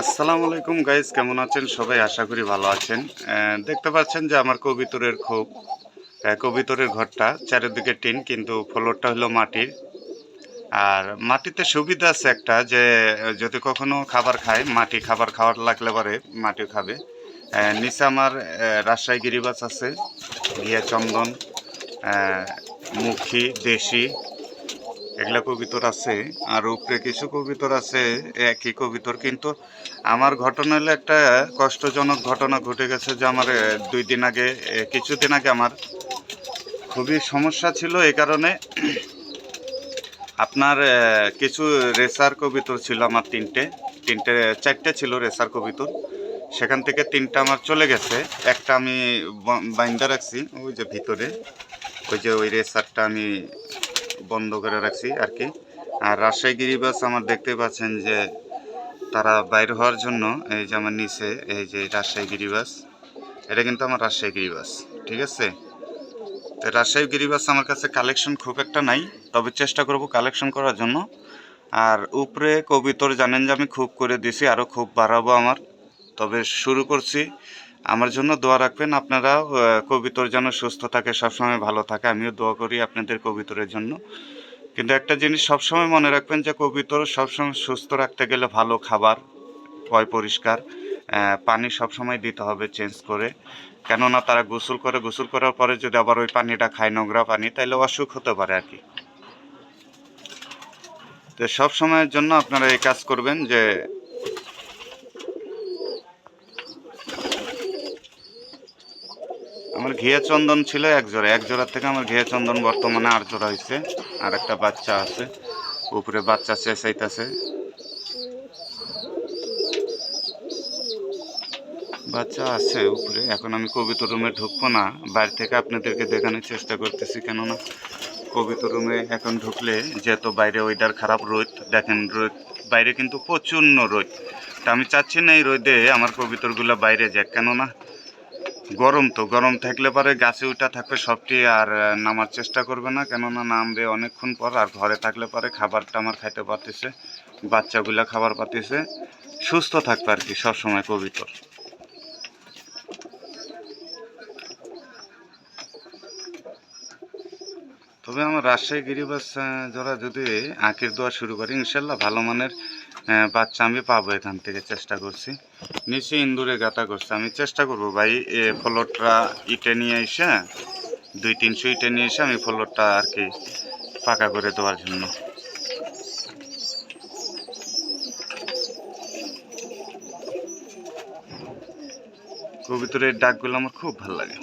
আসসালামু আলাইকুম গাইজ কেমন আছেন? সবাই আশা করি ভালো আছেন। দেখতে পাচ্ছেন যে আমার কবিতরের খুব কবিতরের ঘরটা চারিদিকে টিন, কিন্তু ফ্লোরটা হলো মাটির। আর মাটিতে সুবিধা আছে একটা যে, যদি কখনো খাবার খায়, মাটি খাবার খাওয়ার লাগলে পরে মাটি খাবে। নিচে আমার রাজশাহী গিরিবাস আছে ঘিয়া চন্দন মুখী, দেশি এগুলা কবিতর আছে আর উপরে কিছু কবিতর আছে একই কবিতর কিন্তু আমার ঘটনা হলো একটা কষ্টজনক ঘটনা ঘটে গেছে যে আমার দুই দিন আগে এ, কিছুদিন আগে আমার খুবই সমস্যা ছিল এই কারণে আপনার কিছু রেসার কবিতর ছিল আমার তিনটে তিনটে চারটে ছিল রেসার কবিতর। সেখান থেকে তিনটা আমার চলে গেছে একটা আমি বাইন্দা রাখছি ওই যে ভিতরে ওই যে ওই রেসারটা আমি বন্ধ করে রাখছি আর কি। আর রাজশাহী গিরিবাস আমার দেখতে পাচ্ছেন যে তারা বাইর হওয়ার জন্য এই যে আমার নিচে এই যে রাজশাহী গিরিবাস এটা কিন্তু আমার রাজশাহী গিরিবাস ঠিক আছে? তো রাজশাহী গিরিবাস আমার কাছে কালেকশন খুব একটা নাই, তবে চেষ্টা করব কালেকশন করার জন্য। আর উপরে কবিতর জানেন যে আমি খুব করে দিছি আরও খুব বাড়াবো আমার। তবে শুরু করছি আমার জন্য দোয়া রাখবেন আপনারাও আহ, কবিতর যেন সুস্থ থাকে সবসময় ভালো থাকে। আমিও দোয়া করি আপনাদের কবিতরের জন্য। কিন্তু একটা জিনিস সবসময় মনে রাখবেন যে কবিতর সবসময় সুস্থ রাখতে গেলে ভালো খাবার পয় পরিষ্কার। পানি সবসময় দিতে হবে চেঞ্জ করে। কেননা তারা গোসল করে গোসল করার পরে যদি আবার ওই পানিটা খায় নোংরা পানি তাহলে অসুখ হতে পারে আর কি। তো সব সময়ের জন্য আপনারা এই কাজ করবেন যে আমার ঘিয়া চন্দন ছিল এক জোড়া। এক জোড়া থেকে আমার ঘিয়া চন্দন বর্তমানে আট জোড়া হয়েছে আর একটা বাচ্চা আছে। উপরে বাচ্চা চেঁচাইতেছে। বাচ্চা আছে উপরে। এখন আমি কবিতা রুমে ঢুকবো না। বাইরে থেকে আপনাদেরকে দেখানোর চেষ্টা করতেছি, কেননা কবিতা রুমে এখন ঢুকলে যেহেতু বাইরে ওয়েদার খারাপ, রোদ, দেখেন রোদ, বাইরে কিন্তু প্রচণ্ড রোদ। তা আমি চাচ্ছি না এই রোদে আমার কবিতরগুলো বাইরে যাক, কেননা গরম তো, গরম থাকলে পরে গাছে উঠা থাকবে সবটি আর নামার চেষ্টা করবে না, কেননা নামবে অনেকক্ষণ পর আর ঘরে থাকলে পরে খাবারটা আমার খাইতে পারতেছে, বাচ্চাগুলা খাবার পাতেছে, সুস্থ থাকবে আর কি সবসময় কবিতর তবে আমার রাজশাহী গিরিবাস যারা যদি আঁকের দোয়া শুরু করে, ইনশাল্লাহ ভালো মানের বাচ্চা আমি পাবো এখান থেকে চেষ্টা করছি। নিচে ইন্দুরে গাতা করছে। আমি চেষ্টা করব ভাই, এ ফ্লোরটা ইটে নিয়ে এসে, দুই তিনশো ইটে নিয়ে এসে আমি ফ্লোরটা আর কি পাকা করে দেওয়ার জন্য। কবিতরের ডাকগুলো আমার খুব ভালো লাগে।